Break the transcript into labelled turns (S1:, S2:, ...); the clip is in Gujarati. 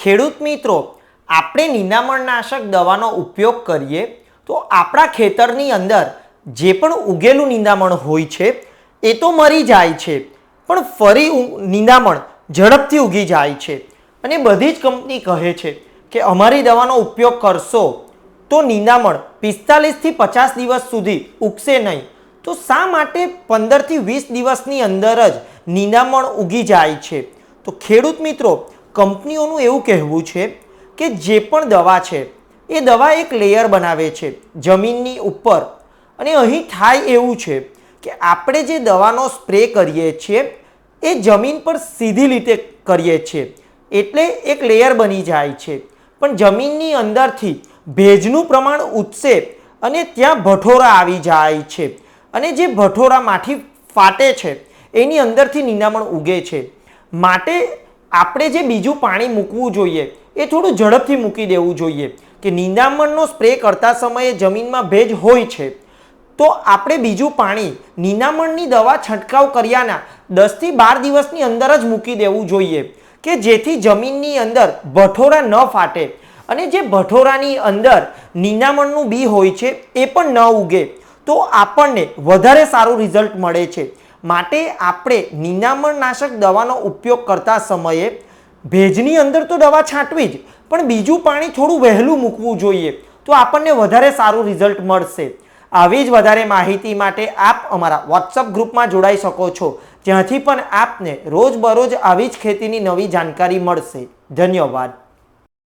S1: ખેડૂત મિત્રો, આપણે નિંદામણનાશક દવાનો ઉપયોગ કરીએ તો આપણા ખેતરની અંદર જે પણ ઉગેલું નિંદામણ હોય છે, એ તો મરી જાય છે, પણ ફરી નિંદામણ ઝડપથી ઉગી જાય છે. અને બધી જ કંપની કહે છે કે અમારી દવાનો ઉપયોગ કરશો તો નિંદામણ પિસ્તાલીસથી પચાસ દિવસ સુધી ઉગશે નહીં. તો શા માટે પંદરથી વીસ દિવસની અંદર જ નિંદામણ ઉગી જાય છે? તો ખેડૂત મિત્રો કંપનીઓનું એવું કહેવું છે કે જે પણ દવા છે, એ દવા એક લેયર બનાવે છે, જમીનની ઉપર. અને અહીં થાય એવું છે કે આપણે જે દવાનો સ્પ્રે કરીએ છીએ, એ જમીન પર સીધી રીતે કરીએ છીએ. એટલે એક લેયર બની જાય છે. પણ જમીનની અંદરથી ભેજનું પ્રમાણ ઉઠશે અને ત્યાં ભઠોરા આવી જાય છે. અને જે ભઠોરામાંથી ફાટે છે, એની અંદરથી નિંદામણ ઉગે છે. માટે આપણે જે બીજું પાણી મૂકવું જોઈએ, એ થોડું ઝડપથી મૂકી દેવું જોઈએ કે નિંદામણનો સ્પ્રે કરતા સમયે જમીનમાં ભેજ હોય છે. તો આપણે બીજું પાણી નિનામણની દવા છંટકાવ કર્યાના દસથી બાર દિવસની અંદર જ મૂકી દેવું જોઈએ કે જેથી જમીનની અંદર ભઠોરા ન ફાટે અને જે ભઠોરાની અંદર નિનામણનું બી હોય છે એ પણ ન ઉગે. તો આપણને વધારે સારું રિઝલ્ટ મળે છે. માટે આપણે નિનામણનાશક દવાનો ઉપયોગ કરતા સમયે ભેજની અંદર તો દવા છાંટવી જ, પણ બીજું પાણી થોડું વહેલું મૂકવું જોઈએ તો આપણને વધારે સારું રિઝલ્ટ મળશે. આવી જ વધારે માહિતી માટે આપ અમારા વોટ્સઅપ ગ્રુપમાં જોડાઈ શકો છો, જ્યાંથી પણ આપને રોજબરોજ આવી જ ખેતીની નવી જાણકારી મળશે. ધન્યવાદ.